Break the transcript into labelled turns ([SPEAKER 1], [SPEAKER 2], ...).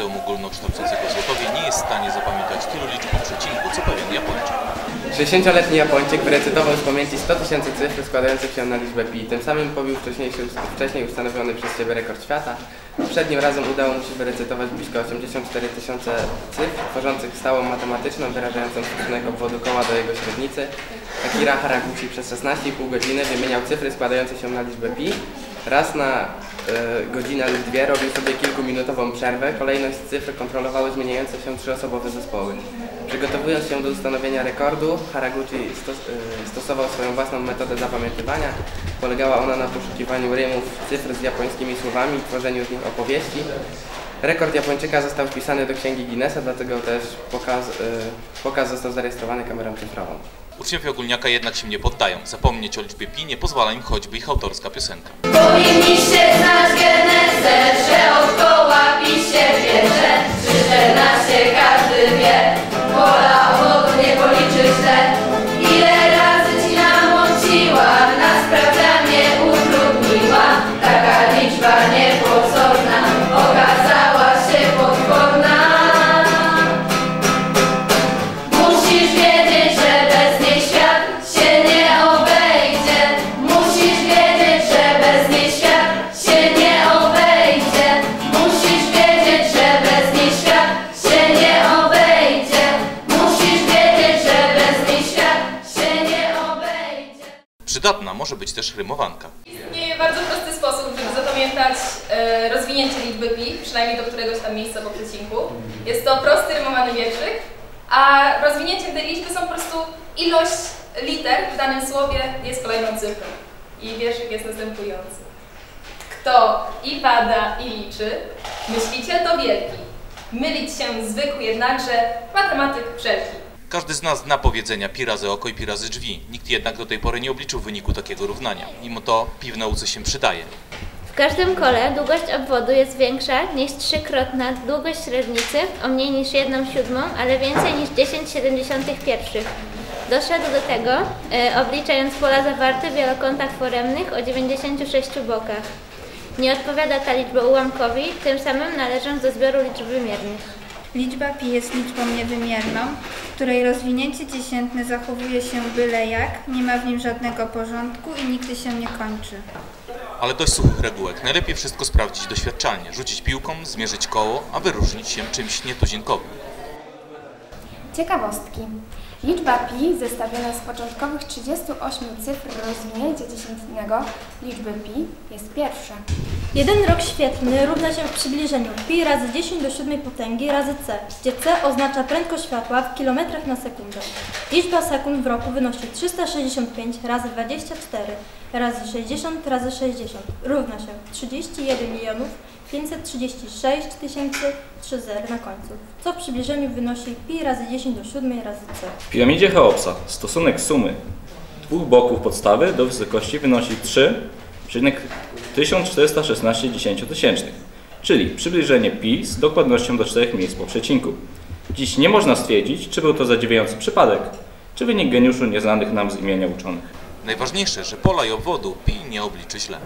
[SPEAKER 1] liceum ogólnokształcącego w Złotowie nie jest w stanie zapamiętać tylu liczb przecinku, co pewien Japończyk.
[SPEAKER 2] 60-letni Japończyk wyrecytował z pamięci 100 tysięcy cyfr składających się na liczbę pi. Tym samym pobił wcześniej ustanowiony przez siebie rekord świata. Poprzednim razem udało mu się wyrecytować blisko 84 tysiące cyfr, tworzących stałą matematyczną, wyrażającą stosunek obwodu koła do jego średnicy. Akira Haraguchi przez 16,5 godziny wymieniał cyfry składające się na liczbę pi. Raz na godzinę lub dwie robił sobie kilkuminutową przerwę. Kolejność cyfr kontrolowały zmieniające się trzyosobowe zespoły. Przygotowując się do ustanowienia rekordu, Haraguchi e, stosował swoją własną metodę zapamiętywania. Polegała ona na poszukiwaniu rymów cyfr z japońskimi słowami tworzeniu z nich opowieści. Rekord Japończyka został wpisany do księgi Guinnessa, dlatego też pokaz, e, pokaz został zarejestrowany kamerą cyfrową.
[SPEAKER 1] Uczniowie ogólniaka jednak się nie poddają. Zapomnieć o liczbie pi nie pozwala im choćby ich autorska piosenka.
[SPEAKER 3] Powinniście znać genezę, że od
[SPEAKER 1] Przydatna może być też rymowanka.
[SPEAKER 4] Istnieje bardzo prosty sposób, żeby zapamiętać e, rozwinięcie liczby pi, przynajmniej do któregoś tam miejsca po przecinku. Jest to prosty rymowany wierszyk, a rozwinięciem tej liczby są po prostu ilość liter w danym słowie jest kolejną cyfrą. I wierszyk jest następujący. Kto i pada i liczy, myśliciel to wielki. Mylić się zwykł jednakże matematyk wszelki.
[SPEAKER 1] Każdy z nas zna powiedzenia pi razy oko i pi razy drzwi. Nikt jednak do tej pory nie obliczył wyniku takiego równania. Mimo to pi w nauce się przydaje.
[SPEAKER 5] W każdym kole długość obwodu jest większa niż trzykrotna długość średnicy o mniej niż 1 siódmą, ale więcej niż 10,71. Doszedł do tego, e, obliczając pola zawarte w wielokątach foremnych o 96 bokach. Nie odpowiada ta liczba ułamkowi, tym samym należąc do zbioru liczb wymiernych.
[SPEAKER 6] Liczba pi jest liczbą niewymierną, której rozwinięcie dziesiętne zachowuje się byle jak, nie ma w nim żadnego porządku i nigdy się nie kończy.
[SPEAKER 1] Ale dość suchych regułek. Najlepiej wszystko sprawdzić doświadczalnie. Rzucić piłką, zmierzyć koło, a wyróżnić się czymś nietuzinkowym.
[SPEAKER 7] Ciekawostki. Liczba pi zestawiona z początkowych 38 cyfr rozwinięcia dziesiętnego liczby pi jest pierwsza.
[SPEAKER 8] Jeden rok świetlny równa się w przybliżeniu pi razy 10 do 7 potęgi razy c, gdzie c oznacza prędkość światła w kilometrach na sekundę. Liczba sekund w roku wynosi 365 razy 24 razy 60 razy 60 równa się 31 milionów 536 tysięcy 3 zery na końcu, co w przybliżeniu wynosi pi razy 10 do 7 razy c.
[SPEAKER 9] W piramidzie Cheopsa stosunek sumy dwóch boków podstawy do wysokości wynosi 3,1416 dziesięciotysięcznych, czyli przybliżenie pi z dokładnością do 4 miejsc po przecinku. Dziś nie można stwierdzić, czy był to zadziwiający przypadek, czy wynik geniuszu nieznanych nam z imienia uczonych.
[SPEAKER 1] Najważniejsze, że pola i obwodu pi nie obliczy źle.